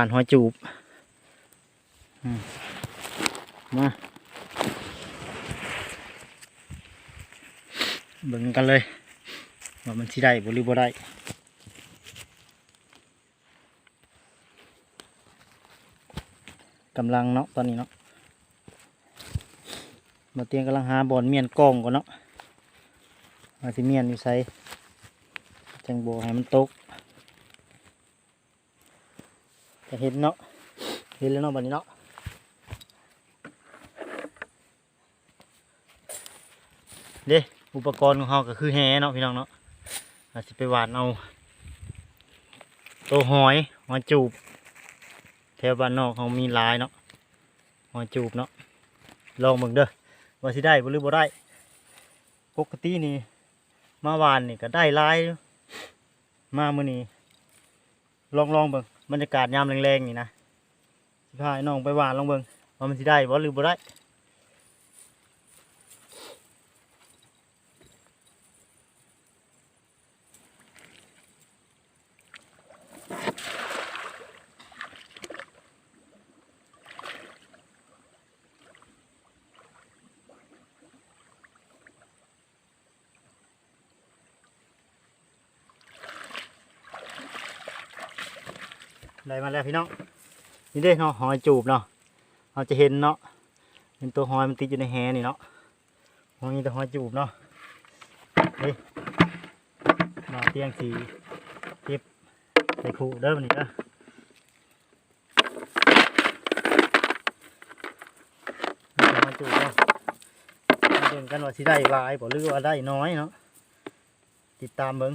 านหอยจูบมาเบิ่งกันเลยว่ามันสิได้บ่หรือบ่ได้กำลังเนาะตอนนี้เนาะมาเตียงกำลังหาบอลเมียนกองก่อนเนาะมาสิเมียนอยู่ไสจังโบให้มันตก จะเห็นเนาะเห็นแล้วเนาะบัดนี้เนาะเด้อุปกรณ์ของเราก็คือแหเนาะพี่น้องเนาะอาจจะไปหวานเอาตัวหอยหอยจูบแถวบ้านนอกเขามีลายเนาะหอยจูบเนาะลองเบิ่งเด้อว่าสิได้บ่หรือบ่ได้ปกตินี่มาวานนี่ก็ได้ลายมามื้อนี้ลองลองเบิ่ง บรรยากาศยามแรงๆนี่นะสิพาไอ้น้องไปหวานลองเบิ่งว่ามันสิได้บ่หรือบ่ได้ ได้มาแล้วพี่น้องนี่เด้เนาะหอยจูบเนาะเราจะเห็นเนาะเป็นตัวหอยมันติดอยู่ในแหนี่เนาะหอยนี่ตัวหอยจูบเนาะนี่มาเตียงสีเก็บใส่ขู่เด้อมันนี่เด้อนี่ตัวหอยจูบเนาะเดินกันว่าสิได้หลายบ่หรือว่าได้น้อยเนาะติดตามเบิ่ง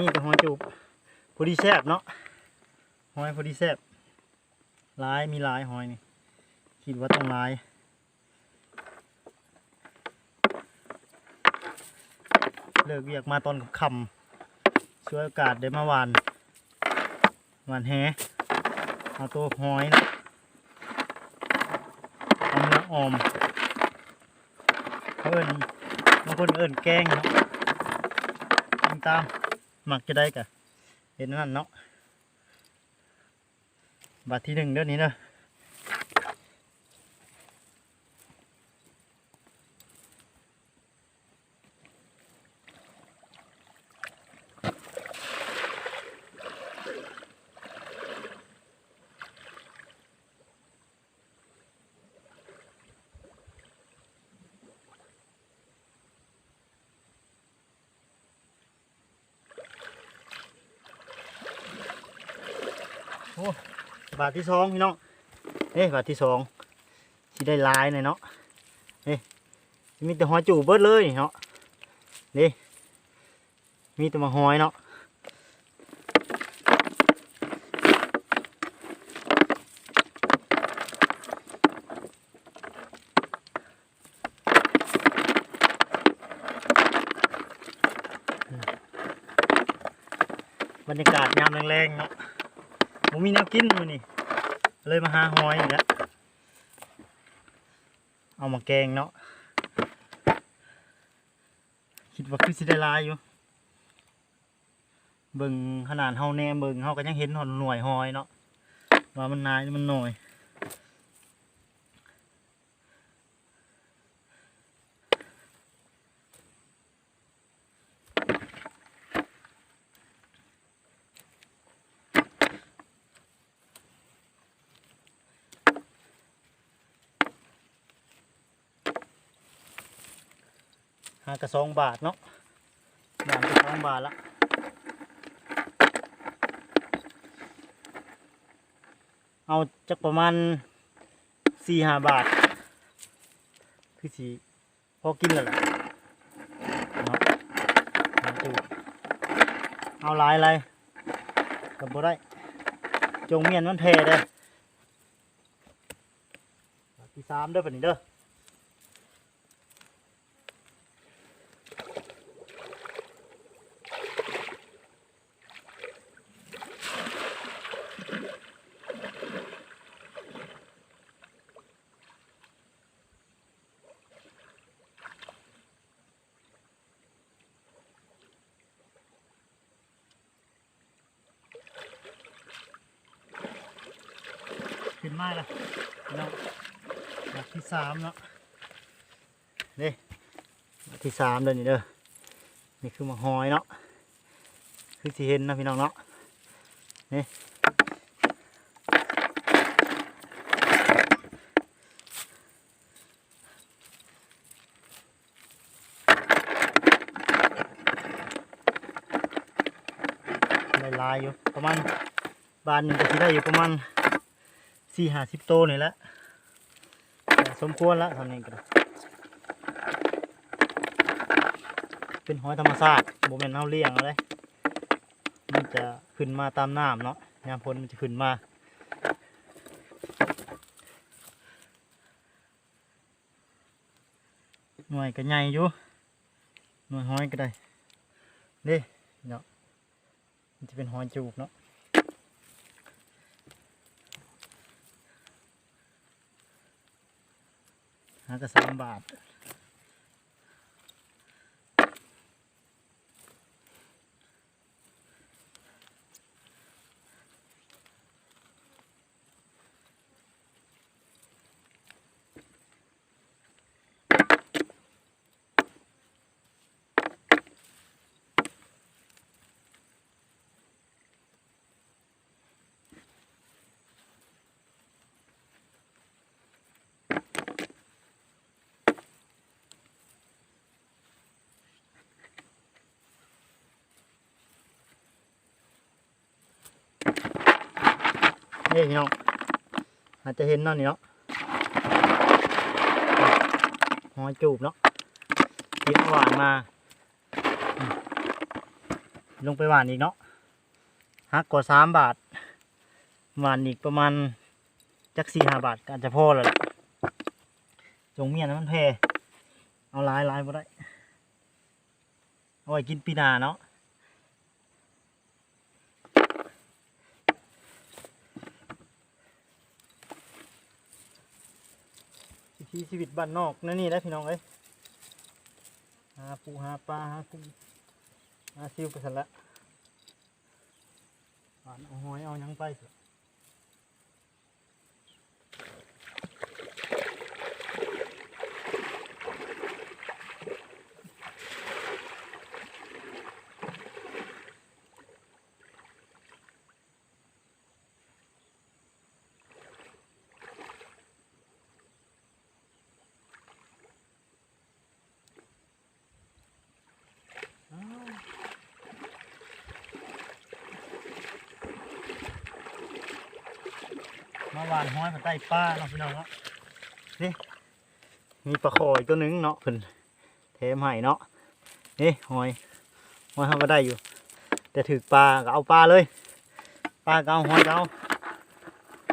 นี่ตัวหอยจูบ พอดีแซบเนาะหอยพอดีแซบลายมีลายหอยนี่คิดว่าต้องลายเลิกเวียกมาตอนคำช่วยโอกาสได้มาหวานหวานแหเอาตัวหอยนะเอาเนื้อออมเอิญบางคนเอิญแกงเนาะตามตามหมักจะได้กะ เห็นนั่นเนาะบาทที่หนึ่งเด้อนี้เด้อบ บาทที่สองพี่น้องเอ้บาทที่สองที่ได้ลายหน่อยเนาะนี่มีแต่หอยจูบเบิดเลยเนาะนี่มีแต่มาหอยเนาะบรรยากาศยามแรงๆเนาะ ผมมีแนวกินมือนี่เลยมาหาหอยอีกแล้วเอามาแกงเนาะคิดว่าคือสิได้ลายอยู่เบิ่งขนาดเฮาแน่เบิ่งเฮาก็ยังเห็นหอนหน่วยหอยเนาะว่ามันนายมันหน่อย หากระสองบาทเนาะบาทกระสองบาทละเอาจักประมาณสี่ห้าบาท คือสีพอกินแล้วล่ะเนาะเอาจูเอาหลายอะไรกับบ่ได้จงเมียนมันเทเลยบาทที่สามเด้อปะนี้เด้อ มาแล้วพี่น้องหลักที่สามเนาะนี่หลักที่สามเด้อนี่เด้อนี่คือมาหอยเนาะคือสิเห็นนะพี่น้องเนาะนี่ลายลายอยู่ประมาณบานหนึ่งก็สิได้อยู่ประมาณ สี่ห้าสิบโตวนี่แหละสมควรแล้วทำนี้ก็ได้เป็นหอยธรรมชาติโมเมนเอาเลี้ยงอะไรมันจะขึ้นมาตามน้ำเนาะยามพ้นมันจะขึ้นมาหน่วยก็ใหญ่อยู่หน่วยห้อยก็ได้นี่เนาะมันจะเป็นหอยจูบเนาะ หากระสามบาท นี่พี่น้องอาจจะเห็นเนาะนี่เนาะหอยจูบเนาะเก็บหวานมา ลงไปหวานอีกเนาะหักกว่าสามบาท หวานอีกประมาณจักสี่ห้าบาทก็อาจจะพอแล้วล่ะจงเมียนะมันแพเอาลายลายบ่ได้ เอาไว้กินปีนาเนาะ ถีชีวิตบ้านนอกนั่นนี่แหละพี่น้องเอ้ยหาปูหาปลาหากุ้งหาซิวไปสันละหวานเอาหอยเอายังไปเถอะ วานหอยมาใต้ป้าเนาะพี่น้องเนาะนี่มีปลาคอยตัวหนึงเนาะเพิ่นเทมให้เนาะนี่หอยหอยเขาก็ได้อยู่ แต่ถือปลาก็เอาปลาเลยปลาก็เอาหอยก็เอา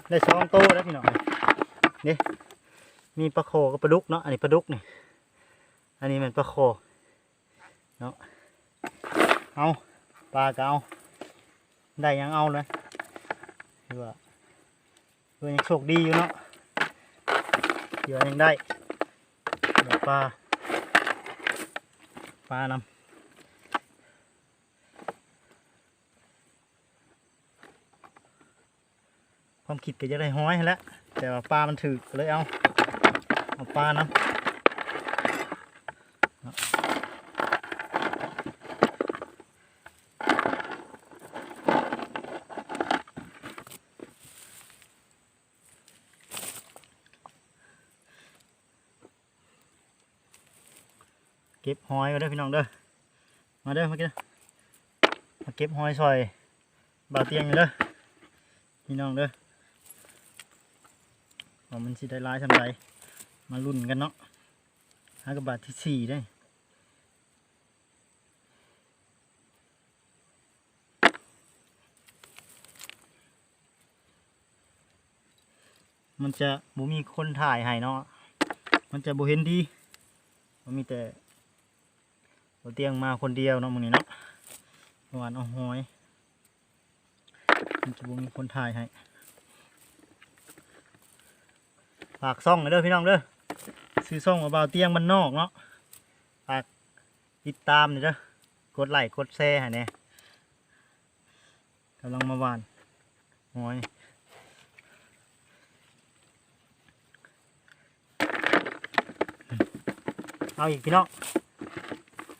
ได้สองโตวแล้วพี่น้องนี่มีปลาโคกับปลาดุกเนาะอันนี้ปลาดุกนี่อันนี้มันปลาโคเนาะเอาปลาก็เอาได้ยังเอาเลยคือว่า คือยังโชคดีอยู่เนาะเดี๋ยวยังได้เดี๋ยวปลาปลานำความคิดก็จะได้ห้อยแล้วแต่ว่าปลามันถือเลยเอาเอาปลานะ ก็บหอยมาเด้อพี่น้องเด้อมาเด้อมากินมาเก็บหอยซอยบ่าวเตียงอยู่เด้อพี่น้องเด้อว่ามันสิได้ร้ายทำไรมาลุ้นกันเนาะหากระบาทที่สี่ได้มันจะบ่มีคนถ่ายให้เนาะ มันจะบ่เห็นดี มันมีแต่ เราเตียงมาคนเดียวเนาะมึงนี่เนาะหวานเอาหอยมันจะมคนถ่ายให้ฝากซ่องเด้อพี่น้องเด้อซื้อซ่องมาเบาเตียงมันนอกเนาะฝากติดตามเด้อกดไลค์กดแชร์ให้แน่กำลังมาหวานหอยเอาอีกพี่น้อง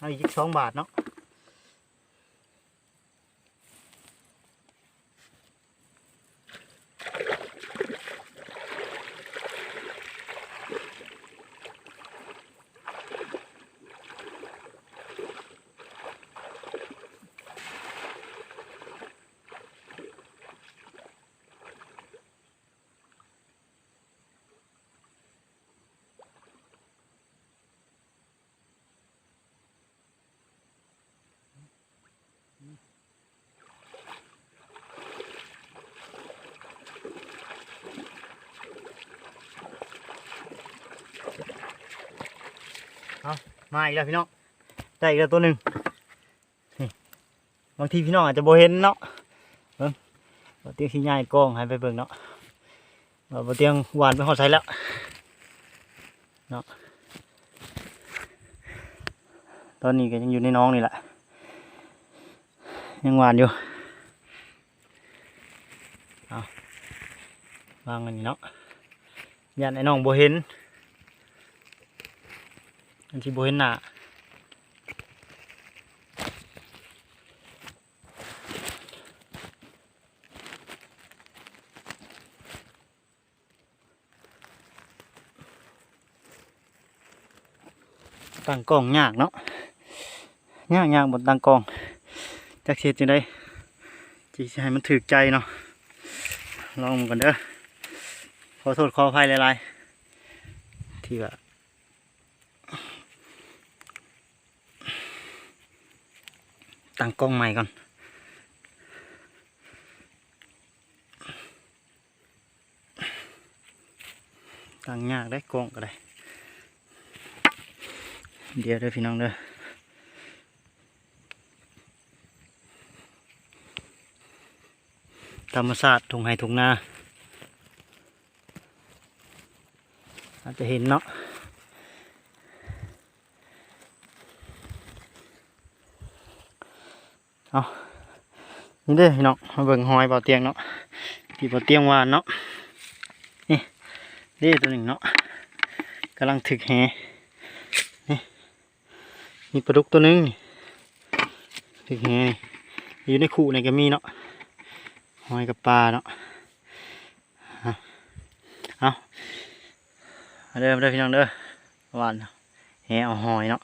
อาอีกสองบาทเนาะ มาอีกแล้วพี่น้องได้อีกแล้วตัวหนึ่งบางทีพี่น้องอาจจะโบเห็นเนาะเบิ่งเตียงขี้ใหญ่กองให้ไปเบิ่งเนาะว่าเตียงหวานไปหอดใส่แล้วเนาะตอนนี้ก็ยังอยู่ในน้องนี่แหละยังหวานอยู่เอาวางอันนี้เนาะยันไอ้น้องโบเห็น อันที่บเห็นหน้าตั้งกล้องยากเนาะยากยากบนตั้งกล้องจักเสียจังได้จีให้มันถึกใจเนาะลองกันเด้อขอโทษขออภัยหลายๆที่ว่า ตั้งกล้องใหม่ก่อน ตั้งยากได้กล้องก็ได้ เดี๋ยวเด้อพี่น้องเด้อธรรมศาสตร์ทงไห้ทงนาอาจจะเห็นเนาะ นี่เด้อพี่น้องมาเบิ่งหอยเบาเตียงเนาะที่เบาเตียงวานเนาะนี่เด้ตัวหนึ่งเนาะกำลังถึกแหนี่มีปลาดุกตัวหนึ่งถึกแหนี่อยู่ในขู่ในก็มีเนาะหอยกับปลาเนาะเอาเอาเอาเด้อมาเด้อพี่น้องเด้อวานแหเอาหอยเนาะ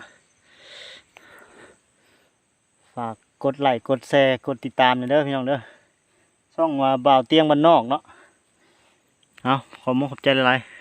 ฝาก กดไลค์กดแชร์กดติดตามหน่อยเด้อพี่น้องเด้อช่องว่าบ่าวเตียงบ้านนอกเนาะเอาขอมขอบใจหลายๆ